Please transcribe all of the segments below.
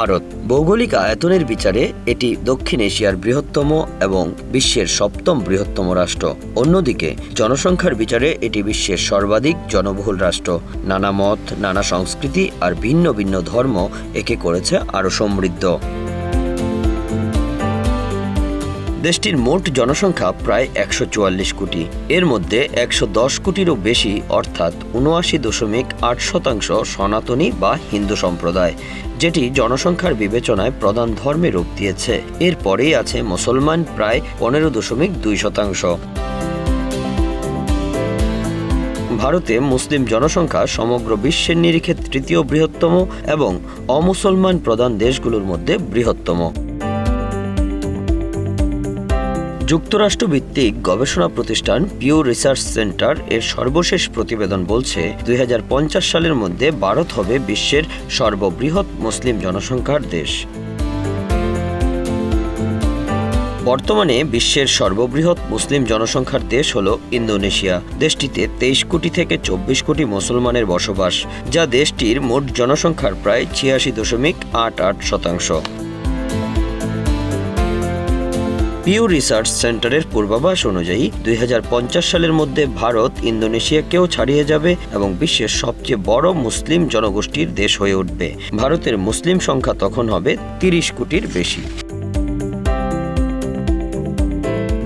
ভারত। ভৌগোলিক আয়তনের বিচারে এটি দক্ষিণ এশিয়ার বৃহত্তম এবং বিশ্বের সপ্তম বৃহত্তম রাষ্ট্র। অন্যদিকে, জনসংখ্যার বিচারে এটি বিশ্বের সর্বাধিক জনবহুল রাষ্ট্র। নানা মত, নানা সংস্কৃতি আর ভিন্ন ভিন্ন ধর্ম একে করেছে আরও সমৃদ্ধ। দেশটির মোট জনসংখ্যা প্রায় একশো চুয়াল্লিশ কোটি। এর মধ্যে একশো দশ কোটিরও বেশি, অর্থাৎ উনআশি দশমিক আট শতাংশ সনাতনী বা হিন্দু সম্প্রদায়, যেটি জনসংখ্যার বিবেচনায় প্রধান ধর্মে রূপ দিয়েছে। এরপরেই আছে মুসলমান প্রায় পনেরো দশমিক দুই শতাংশ। ভারতে মুসলিম জনসংখ্যা সমগ্র বিশ্বের নিরিখে তৃতীয় বৃহত্তম এবং অমুসলমান প্রধান দেশগুলোর মধ্যে বৃহত্তম। যুক্তরাষ্ট্র ভিত্তিক গবেষণা প্রতিষ্ঠান পিউ রিসার্চ সেন্টার এর সর্বশেষ প্রতিবেদন বলছে, দুই হাজার পঞ্চাশ সালের মধ্যে ভারত হবে বিশ্বের সর্ববৃহৎ মুসলিম জনসংখ্যার দেশ। বর্তমানে বিশ্বের সর্ববৃহৎ মুসলিম জনসংখ্যার দেশ হল ইন্দোনেশিয়া। দেশটিতে তেইশ কোটি থেকে চব্বিশ কোটি মুসলমানের বসবাস, যা দেশটির মোট জনসংখ্যার প্রায় ছিয়াশি দশমিক আট আট শতাংশ। পিউ রিসার্চ সেন্টারের পূর্বাভাস অনুযায়ী দুই হাজার পঞ্চাশ সালের মধ্যে ভারত ইন্দোনেশিয়াকেও ছাড়িয়ে যাবে এবং বিশ্বের সবচেয়ে বড় মুসলিম জনগোষ্ঠীর দেশ হয়ে উঠবে। ভারতের মুসলিম সংখ্যা তখন হবে তিরিশ কোটির বেশি।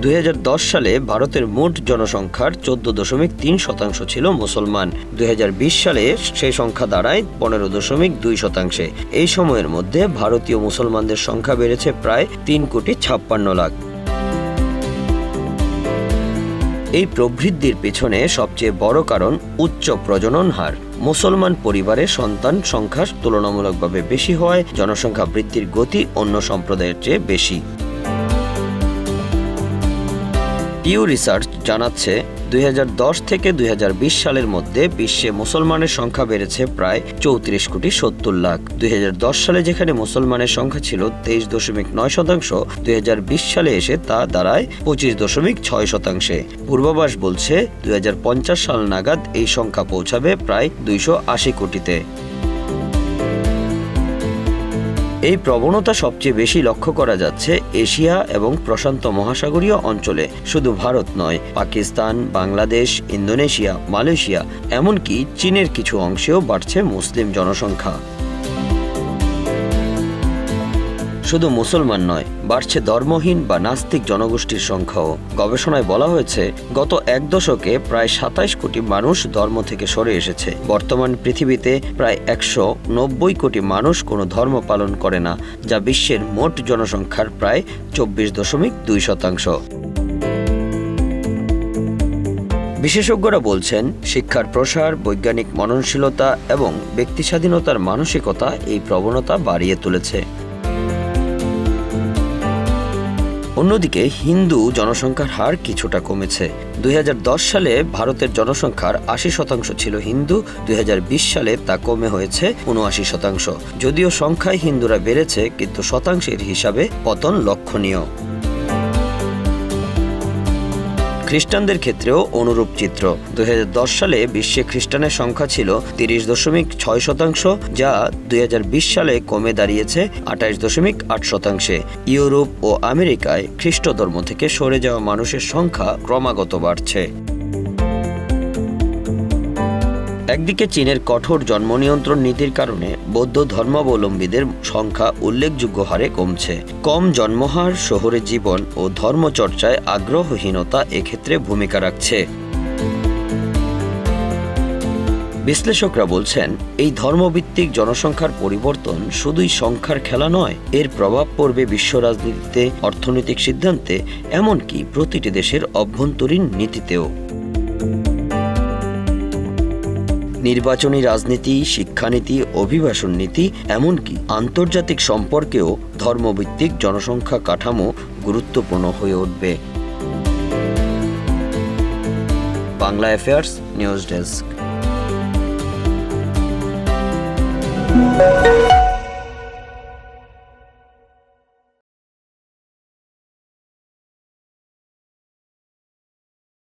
দুই হাজার দশ সালে ভারতের মোট জনসংখ্যার চোদ্দ দশমিক তিন শতাংশ ছিল মুসলমান। দুই হাজার বিশ সালে সেই সংখ্যা দাঁড়ায় পনেরো দশমিক দুই শতাংশে। এই সময়ের মধ্যে ভারতীয় মুসলমানদের সংখ্যা বেড়েছে প্রায় তিন কোটি ছাপ্পান্ন লাখ। এই প্রবৃদ্ধির পেছনে সবচেয়ে বড় কারণ উচ্চ প্রজনন হার। মুসলমান পরিবারে সন্তান সংখ্যা তুলনামূলকভাবে বেশি হওয়ায় জনসংখ্যা বৃদ্ধির গতি অন্য সম্প্রদায়ের চেয়ে বেশি। ইউ রিসার্চ জানাচ্ছে, দুই হাজার দশ থেকে দুই হাজার বিশ সালের মধ্যে বিশ্বে মুসলমানের সংখ্যা বেড়েছে প্রায় চৌত্রিশ কোটি সত্তর লাখ। দুই হাজার দশ সালে যেখানে মুসলমানের সংখ্যা ছিল তেইশ দশমিক নয় শতাংশ, দুই হাজার বিশ সালে এসে তা দাঁড়ায় পঁচিশ দশমিক ছয় শতাংশে। পূর্বাভাস বলছে, দুই হাজার পঞ্চাশ সাল নাগাদ এই সংখ্যা পৌঁছাবে প্রায় দুইশো আশি কোটিতে। এই প্রবণতা সবচেয়ে বেশি লক্ষ্য করা যাচ্ছে এশিয়া এবং প্রশান্ত মহাসাগরীয় অঞ্চলে। শুধু ভারত নয়, পাকিস্তান, বাংলাদেশ, ইন্দোনেশিয়া, মালয়েশিয়া, এমনকি চীনের কিছু অংশেও বাড়ছে মুসলিম জনসংখ্যা। শুধু মুসলমান নয়, বাড়ছে ধর্মহীন বা নাস্তিক জনগোষ্ঠীর সংখ্যাও। গবেষণায় বলা হয়েছে, গত এক দশকে প্রায় সাতাইশ কোটি মানুষ ধর্ম থেকে সরে এসেছে। বর্তমান পৃথিবীতে প্রায় একশো নব্বই কোটি মানুষ কোনো ধর্ম পালন করে না, যা বিশ্বের মোট জনসংখ্যার প্রায় চব্বিশ দশমিক দুই শতাংশ। বিশেষজ্ঞরা বলছেন, শিক্ষার প্রসার, বৈজ্ঞানিক মননশীলতা এবং ব্যক্তি স্বাধীনতার মানসিকতা এই প্রবণতা বাড়িয়ে তুলেছে। অন্যদিকে হিন্দু জনসংখ্যার হার কিছুটা কমেছে। দুই হাজার দশ সালে ভারতের জনসংখ্যার আশি শতাংশ ছিল হিন্দু, দুই হাজার বিশ সালে তা কমে হয়েছে উনআশি শতাংশ। যদিও সংখ্যায় হিন্দুরা বেড়েছে, কিন্তু শতাংশের হিসাবে পতন লক্ষণীয়। খ্রিস্টানদের ক্ষেত্রেও অনুরূপ চিত্র। দুই হাজার দশ সালে বিশ্বে খ্রিস্টানের সংখ্যা ছিল তিরিশ দশমিক ছয় শতাংশ, যা দুই হাজার বিশ সালে কমে দাঁড়িয়েছে আঠাশ দশমিক আট শতাংশে। ইউরোপ ও আমেরিকায় খ্রিস্ট ধর্ম থেকে সরে যাওয়া মানুষের সংখ্যা ক্রমাগত বাড়ছে। একদিকে চীনের কঠোর জন্ম নিয়ন্ত্রণ নীতির কারণে বৌদ্ধ ধর্মাবলম্বীদের সংখ্যা উল্লেখযোগ্য হারে কমছে। কম জন্মহার, শহরে জীবন ও ধর্মচর্চায় আগ্রহহীনতা এক্ষেত্রে ভূমিকা রাখছে। বিশ্লেষকরা বলছেন, এই ধর্মভিত্তিক জনসংখ্যার পরিবর্তন শুধুই সংখ্যার খেলা নয়, এর প্রভাব পড়বে বিশ্ব রাজনীতিতে, অর্থনৈতিক সিদ্ধান্তে, এমনকি প্রতিটি দেশের অভ্যন্তরীণ নীতিতেও। নির্বাচনী রাজনীতি, শিক্ষানীতি, অভিবাসন নীতি, এমনকি আন্তর্জাতিক সম্পর্কেও ধর্মভিত্তিক জনসংখ্যা কাঠামো গুরুত্বপূর্ণ হয়ে উঠবে। Bangla affairs news desk.